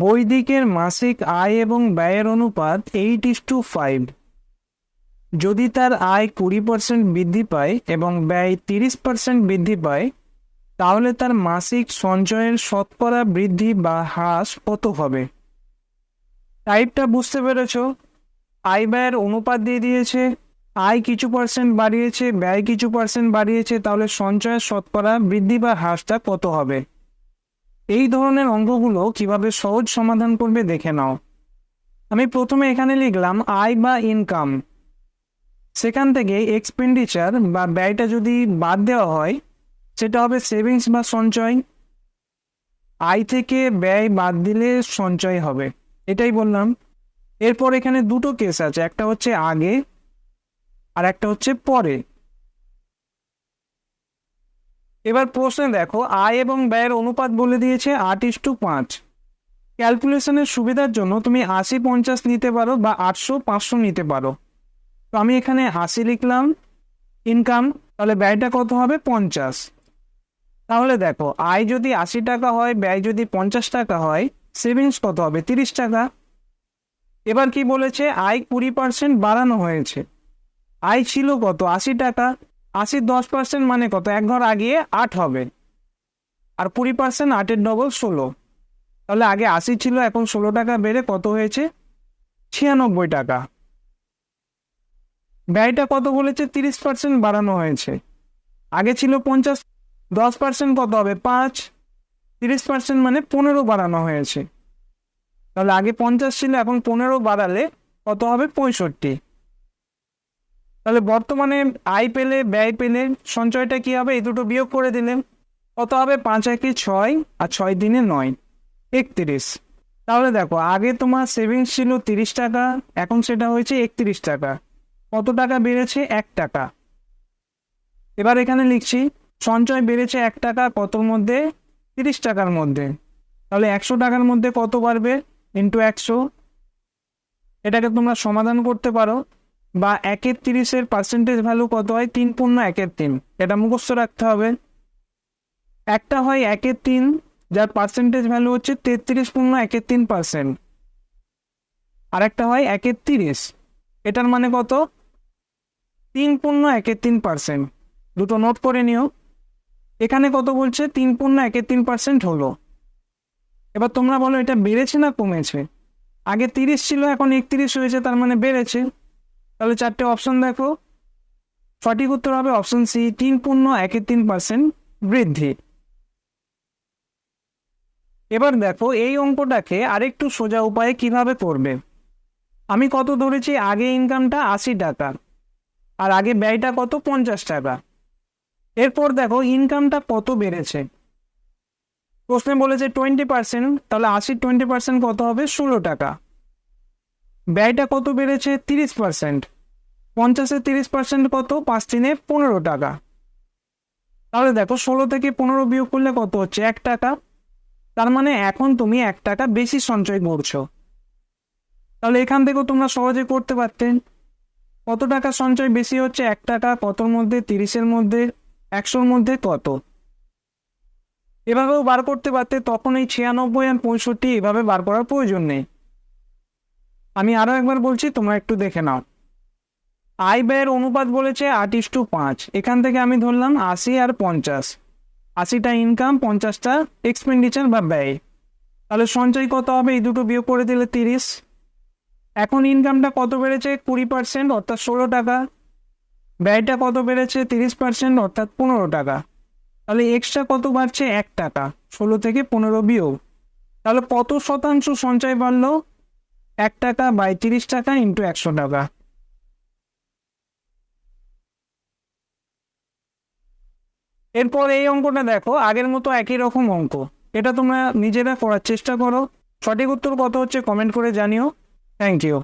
বৈদিকের মাসিক আয় এবং ব্যয়ের অনুপাত এইট ইস টু ফাইভ। যদি তার আয় কুড়ি পার্সেন্ট বৃদ্ধি পায় এবং ব্যয় তিরিশ পার্সেন্ট বৃদ্ধি পায়, তাহলে তার মাসিক সঞ্চয়ের শতকরা বৃদ্ধি বা হ্রাস কত হবে? টাইপটা বুঝতে পেরেছ? আয় ব্যয়ের অনুপাত দিয়ে দিয়েছে, আয় কিছু পার্সেন্ট বাড়িয়েছে, ব্যয় কিছু পার্সেন্ট বাড়িয়েছে, তাহলে সঞ্চয়ের শতকরা বৃদ্ধি বা হ্রাসটা কত হবে? এই ধরনের অঙ্কগুলো কীভাবে সহজ সমাধান করবে দেখে নাও। আমি প্রথমে এখানে লিখলাম আয় বা ইনকাম সেখান থেকে এক্সপেন্ডিচার বা ব্যয়টা যদি বাদ দেওয়া হয়, সেটা হবে সেভিংস বা সঞ্চয়। আয় থেকে ব্যয় বাদ দিলে সঞ্চয় হবে, এটাই বললাম। এরপর এখানে দুটো কেস আছে, একটা হচ্ছে আগে আর একটা হচ্ছে পরে। এবার প্রশ্নে দেখো, আয় এবং ব্যয়ের অনুপাত বলে দিয়েছে আট ইস টু পাঁচ। ক্যালকুলেশনের সুবিধার জন্য তুমি আশি পঞ্চাশ নিতে পারো বা আটশো পাঁচশো নিতে পারো। তো আমি এখানে আশি লিখলাম ইনকাম তাহলে ব্যয়টা কত হবে? পঞ্চাশ। তাহলে দেখো, আয় যদি আশি টাকা হয়, ব্যয় যদি পঞ্চাশ টাকা হয় সেভিংস কত হবে? তিরিশ টাকা। এবার কি বলেছে? আয় কুড়ি পার্সেন্ট বাড়ানো হয়েছে। আয় ছিল কত? আশি টাকা। আশির দশ পার্সেন্ট মানে কত? এক ঘর আগিয়ে আট হবে। আর কুড়ি পার্সেন্ট আটের ডবল ষোলো। তাহলে আগে আশি ছিল, এখন ষোলো টাকা বেড়ে কত হয়েছে? ছিয়ানব্বই টাকা। ব্যয়টা কত বলেছে? তিরিশ পার্সেন্ট বাড়ানো হয়েছে। আগে ছিল পঞ্চাশ, দশ পার্সেন্ট কত হবে? পাঁচ। তিরিশ পার্সেন্ট মানে পনেরো বাড়ানো হয়েছে। তাহলে আগে পঞ্চাশ ছিল, এখন পনেরো বাড়ালে কত হবে? পঁয়ষট্টি। তাহলে বর্তমানে আয় পেলে, ব্যয় পেলে সঞ্চয়টা কি হবে? এই দুটো বিয়োগ করে দিলেন কত হবে? পাঁচ একে ছয় আর ছয় দিনে নয়। একত্রিশ। তাহলে দেখো, আগে তোমার সেভিংস ছিল তিরিশ টাকা, এখন সেটা হয়েছে একত্রিশ টাকা। কত টাকা বেড়েছে? এক টাকা। এবার এখানে লিখছি, সঞ্চয় বেড়েছে এক টাকা, কতর মধ্যে? তিরিশ টাকার মধ্যে। তাহলে একশো টাকার মধ্যে কত বাড়বে? ইন্টু একশো। এটাকে তোমরা সমাধান করতে পারো। বা একের তিরিশের পার্সেন্টেজ ভ্যালু কত হয়? তিন পূর্ণ একের তিন। এটা মুখস্থ রাখতে হবে। একটা হয় একের তিন, যার পার্সেন্টেজ ভ্যালু হচ্ছে তেত্রিশ পূর্ণ একের তিন পার্সেন্ট আর একটা হয় একের তিরিশ। এটার মানে কত? তিন পূর্ণ একের তিন পার্সেন্ট দুটো নোট করে নিও। এখানে কত বলছে? তিন পূর্ণ একের তিন পার্সেন্ট হলো। এবার তোমরা বলো এটা বেড়েছে না কমেছে? আগে তিরিশ ছিল, এখন একত্রিশ হয়েছে, তার মানে বেড়েছে। তাহলে চারটে অপশন দেখো। সঠিক উত্তর হবে অপশন সি তিন পূর্ণ একের তিন পার্সেন্ট বৃদ্ধি। এবার দেখো, এই অঙ্কটাকে আরেকটু সোজা উপায়ে কীভাবে করবে? আমি কত ধরেছি? আগে ইনকামটা আশি টাকা, আর আগে ব্যয়টা কত? পঞ্চাশ টাকা। এরপর দেখো ইনকামটা কত বেড়েছে? প্রশ্নে বলেছে টোয়েন্টি পার্সেন্ট তাহলে আশির টোয়েন্টি পার্সেন্ট কত হবে? ষোলো টাকা। ব্যয়টা কত বেড়েছে? তিরিশ পার্সেন্ট পঞ্চাশের তিরিশ পার্সেন্ট কত? পাঁচ তিনে পনেরো টাকা। তাহলে দেখো, ষোলো থেকে পনেরো বিয়োগ করলে কত হচ্ছে? এক টাকা। তার মানে এখন তুমি এক টাকা বেশি সঞ্চয় করছ। তাহলে এখান থেকেও তোমরা সহজে করতে পারতে। কত টাকা সঞ্চয় বেশি হচ্ছে? এক টাকা। কতর মধ্যে? তিরিশের মধ্যে? একশোর মধ্যে কত? এভাবেও বার করতে পারতে। তখন এই ছিয়ানব্বই আর পঁয়ষট্টি এভাবে বার করার প্রয়োজন নেই। আমি আরও একবার বলছি, তোমরা একটু দেখে নাও। আয় ব্যয়ের অনুপাত বলেছে আট ইস টু পাঁচ। এখান থেকে আমি ধরলাম আশি আর পঞ্চাশ। আশিটা ইনকাম পঞ্চাশটা এক্সপেন্ডিচার বা ব্যয়। তাহলে সঞ্চয় কত হবে? এই দুটো বিয়োগ করে দিলে তিরিশ। এখন ইনকামটা কত বেড়েছে? কুড়ি পার্সেন্ট অর্থাৎ ষোলো টাকা। ব্যয়টা কত বেড়েছে? তিরিশ পার্সেন্ট অর্থাৎ পনেরো টাকা। তাহলে এক্সট্রা কত বাড়ছে? এক টাকা। ষোলো থেকে পনেরো বিয়োগ। তাহলে কত শতাংশ সঞ্চয় বাড়লো? এক টাকা বাই তিরিশ টাকা ইন্টু একশো টাকা। এরপর এই অঙ্কটা দেখো, আগের মতো একই রকম অঙ্ক। এটা তোমরা নিজেরা করার চেষ্টা করো। সঠিক উত্তর কত হচ্ছে কমেন্ট করে জানিও। Thank you